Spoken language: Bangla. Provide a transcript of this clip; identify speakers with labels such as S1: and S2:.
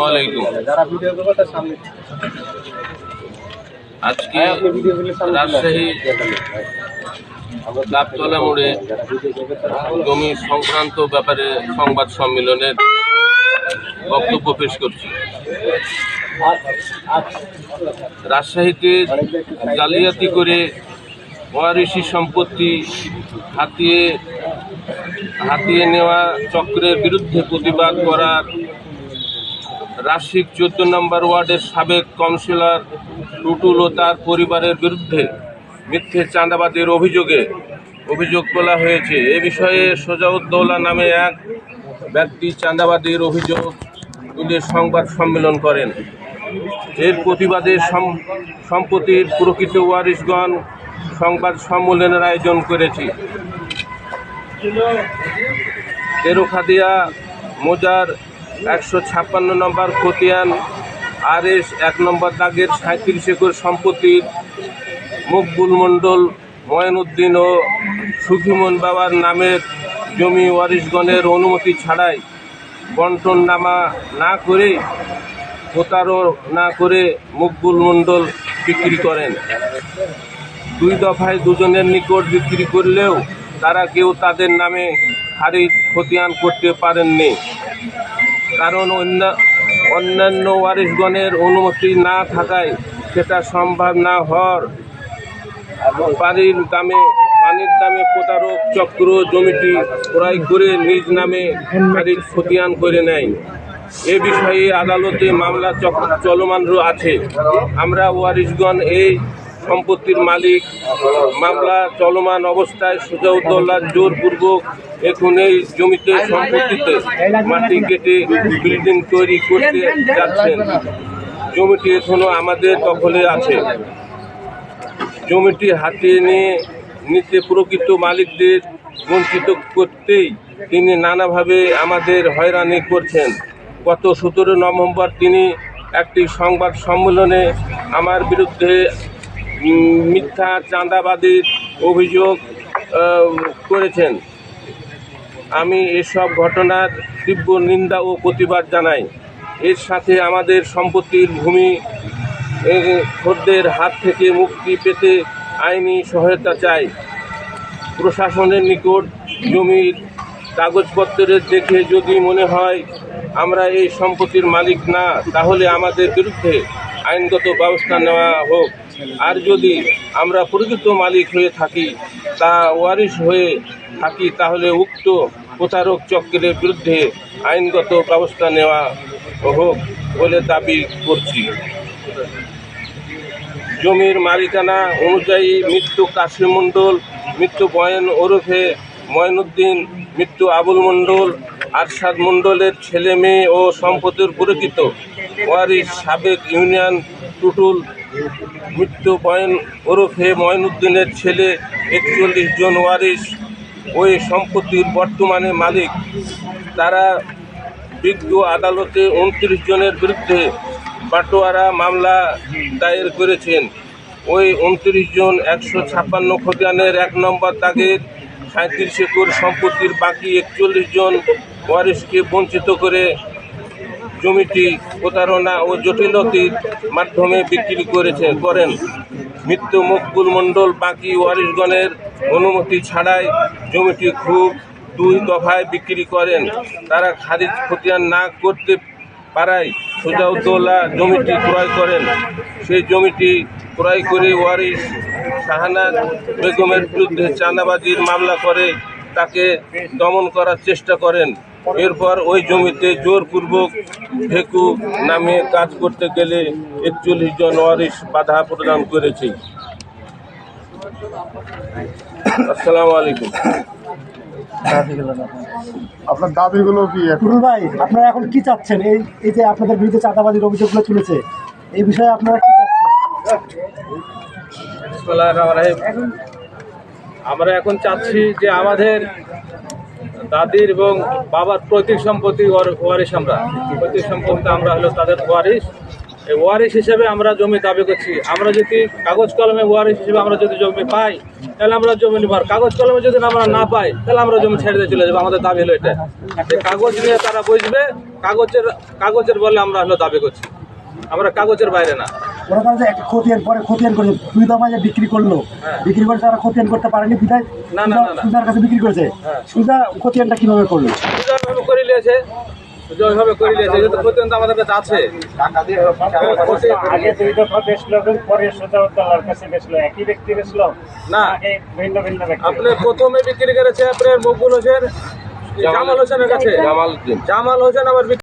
S1: আলাইকুম আজকে রাজশাহী লাভতলা মোড়ে জমি সংক্রান্ত ব্যাপারে সংবাদ সম্মেলনের বক্তব্য পেশ করছি। রাজশাহীতে জালিয়াতি করে ওয়ারিশি সম্পত্তি হাতিয়ে হাতিয়ে নেওয়া চক্রের বিরুদ্ধে প্রতিবাদ করার রাশিক চোদ্দ নম্বর ওয়ার্ডের সাবেক কাউন্সিলর টুটুল ও তার পরিবারের বিরুদ্ধে মিথ্যে চাঁদাবাদের অভিযোগে অভিযোগ তোলা হয়েছে। এ বিষয়ে সোজাউদ্দৌলা নামে এক ব্যক্তি চাঁদাবাদের অভিযোগ তুলে সংবাদ সম্মেলন করেন। এর প্রতিবাদে সম- সম্পত্তির প্রকৃত ওয়ারিশগণ সংবাদ সম্মেলনের আয়োজন করেছি। তেরোখাদিয়া, মোজার একশো ছাপ্পান্ন নম্বর, খতিয়ান আর এস এক নম্বর দাগের সাঁত্রিশ একর সম্পত্তির মকবুল মণ্ডল ময়নুদ্দিন ও সুখিমন বাবার নামের জমি ওয়ারিশগণের অনুমতি ছাড়াই বন্টন নামা না করে না করে মকবুল মণ্ডল বিক্রি করেন। দুই দফায় দুজনের নিকট বিক্রি করলেও তারা কেউ তাদের নামে খারিজ খতিয়ান করতে পারেননি। কারণ অন্য অন্যান্য ওয়ারিশগণের অনুমতি না থাকায় সেটা সম্ভব না হওয়ার বাড়ির দামে, পানির দামে প্রতারক চক্র জমিটি ক্রয় করে নিজ নামে খারিজ খতিয়ান করে নেয়। এ বিষয়ে আদালতে মামলা চলমান আছে। আমরা ওয়ারিশগণ এই সম্পত্তির মালিক, মামলা চলমান অবস্থায় সুজাউদ্দৌলা জোরপূর্বক এখন এই জমিতে সম্পত্তিতে মাটি কেটে বিল্ডিং তৈরি করতে যাচ্ছেন। জমিটি এখনও আমাদের দখলে আছে। জমিটি হাতিয়ে নিয়ে নিতে প্রকৃত মালিকদের বঞ্চিত করতেই তিনি নানাভাবে আমাদের হয়রানি করছেন। গত সতেরো নভেম্বর তিনি একটি সংবাদ সম্মেলনে আমার বিরুদ্ধে মিথ্যা, চাঁদাবাদীর অভিযোগ করেছেন। আমি এসব ঘটনার তীব্র নিন্দা ও প্রতিবাদ জানাই। এর সাথে আমাদের সম্পত্তির ভূমি খদ্দের হাত থেকে মুক্তি পেতে আইনি সহায়তা চাই। প্রশাসনের নিকট জমির কাগজপত্রের দেখে যদি মনে হয় আমরা এই সম্পত্তির মালিক না, তাহলে আমাদের বিরুদ্ধে আইনগত ব্যবস্থা নেওয়া হোক। আর যদি আমরা প্রকৃত মালিক হয়ে থাকি, তা ওয়ারিশ হয়ে থাকি, তাহলে উক্ত প্রতারক চক্রের বিরুদ্ধে আইনগত ব্যবস্থা নেওয়া হোক বলে দাবি করছি। জমির মালিকানা অনুযায়ী মৃত্যু কাশিম মণ্ডল, মৃত্যু বয়ন ওরফে ময়নুদ্দিন মৃত্যু আবুল মণ্ডল, আরশাদ মণ্ডলের ছেলে মেয়ে ও সম্পত্তির পরিচিত। ওয়ারিস সাবেক ইউনিয়ন টুটুল মৃত্যু ওরফে ময়নুদ্দিনের ছেলে একচল্লিশ জন ওয়ারিশ ওই সম্পত্তির বর্তমানে মালিক। তারা বিজ্ঞ আদালতে উনত্রিশ জনের বিরুদ্ধে বাটোয়ারা মামলা দায়ের করেছেন। ওই উনত্রিশ জন একশো ছাপ্পান্ন খতিয়ানের এক নম্বর দাগের সাঁত্রিশ একর সম্পত্তির বাকি একচল্লিশ জন ওয়ারিশকে বঞ্চিত করে জমিটি প্রতারণা ও জটিলতির মাধ্যমে বিক্রি করেছে, করেন। মৃত্যু মকবুল মণ্ডল বাকি ওয়ারিশগণের অনুমতি ছাড়াই জমিটি খুব দুই দফায় বিক্রি করেন। তারা খারিজ খতিয়ান না করতে পারায় সুজাউদ্দৌলা জমিটি ক্রয় করেন। সেই জমিটি ক্রয় করে ওয়ারিশ শাহানাজ বেগমের বিরুদ্ধে চাঁদাবাজির মামলা করে তাকে দমন করার চেষ্টা করেন। এরপর ওই জমিতে জোরপূর্বক ভেকু নামে কাজ করতে গেলে একচল্লিশ জন ওয়ারিশ বাধা প্রদান করেছে। আসসালামু আলাইকুম।
S2: আপনার দাবিগুলো কি এখন?
S3: ভাই আপনারা এখন কি চাচ্ছেন? এই এই যে আপনাদের বিরুদ্ধে চাঁদাবাজির অভিযোগগুলো তুলেছে এই বিষয়ে আপনারা কি চাচ্ছেন?
S1: বিসমিল্লাহির রহমানির রহিম। আমরা এখন চাচ্ছি যে আমাদের দাদির এবং বাবার পৈতৃক সম্পত্তি ওয়ার- ওয়ারিশ আমরা। পৈতৃক সম্পত্তি আমরা হলো তাদের ওয়ারিশ।
S4: এই ওয়ারিশ হিসেবে আমরা জমি দাবি করছি। আমরা যদি কাগজ কলমে ওয়ারিশ হিসেবে আমরা যদি জমি পাই, তাহলে আমরা জমি নিব আর কাগজ কলমে যদি আমরা না পাই, তাহলে আমরা জমি ছেড়ে দিয়ে চলে যাব। আমাদের দাবি হলো এটা কাগজ নিয়ে তারা বুঝবে, কাগজের কাগজের বলে আমরা হলো দাবি করছি। আমরা কাগজের বাইরে না।
S3: ওরা তাহলে একটা খতিয়ান পরে খতিয়ান করে দুই যে বিক্রি করল।
S4: হ্যাঁ।
S3: বিক্রি করে তারা খতিয়ান করতে পারেনি বিধায়
S4: না, না,
S3: সুজা-
S4: না, না।
S3: সুজার কাছে বিক্রি করেছে।
S4: হ্যাঁ।
S3: সুজা খতিয়ানটা কীভাবে করল?
S4: করে নিয়েছে। ওইভাবে করে নিয়েছে কিন্তু পর্যন্ত আমাদের কাছে আছে।
S5: আগে দুই দফা বেচলো পরে সুজাউদ্দৌলার কাছে বেচলো। একই ব্যক্তি বেচলো?
S4: না।
S5: ভিন্ন ভিন্ন
S4: আপনি প্রথমে বিক্রি করেছে আপনার মকবুল হোসেন জামাল হোসেনের কাছে।
S1: জামাল
S4: হোসেন আবার